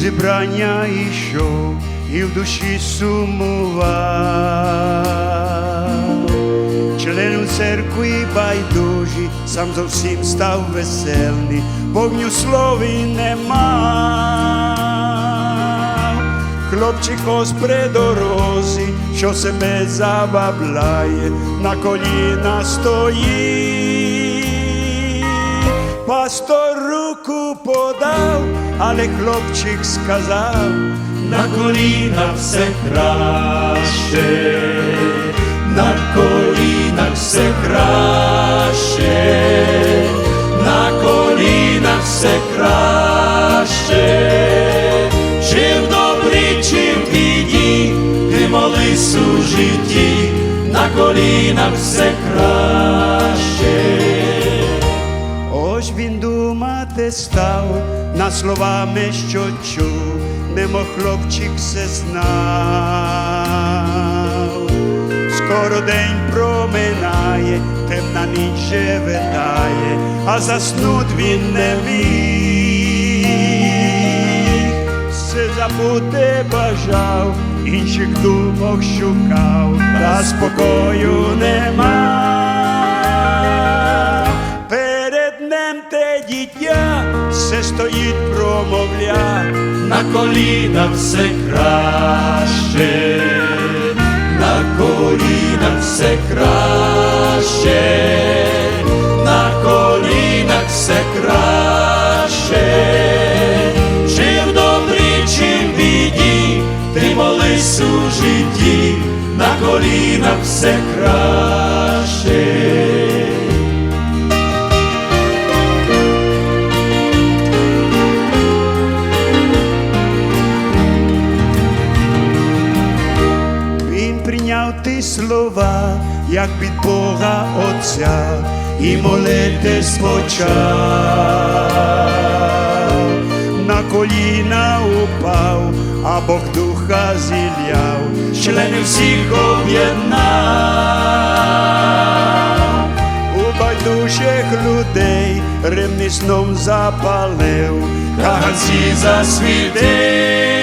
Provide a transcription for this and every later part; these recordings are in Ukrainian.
зібрання ішов і в душі сумував. Членом церкви байдужі, сам зовсім став веселий, вогню слові не мав. Хлопчик ось при дорозі, що себе забавляє, на коліна стоїть. Пастор руку подав, але хлопчик сказав, на колінах все краще, на колінах все краще, на колінах все краще, чи в добрі, чи в біді, ти молись у житті, на колінах все краще. Став на словами, що чув, немо хлопчик все знав. Скоро день проминає, темна ніч же витає, а заснуть він не міг. Все забути бажав, інших думок шукав, та спокою нема. Стоїть, на колінах все краще, на колінах все краще, на колінах все краще, чи в добрі, чи в біді, ти молись у житті, на колінах все краще. Ті слова, як від Бога Отця, і молитись почав, на коліна упав, а Бог духа зіляв, члени всіх об'єднав, у байдужих людей ремісном запалив, каганці засвітив.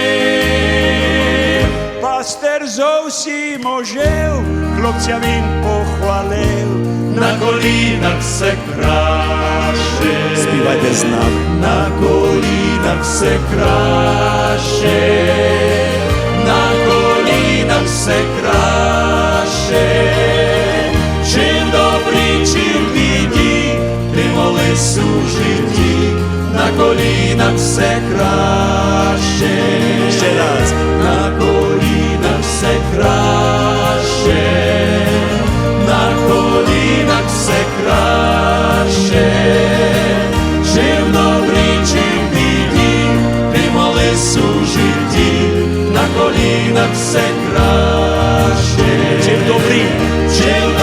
Пастер зовсім ожив, хлопця він похвалив. На колінах все краще, Співайте з нами. на колінах все краще, на колінах все краще, чи в добрі, чи в біді, ти молись у житті, на колінах все краще, Ще раз. на колінах na Wsekrasie. Dzień dobry, dzień dobry.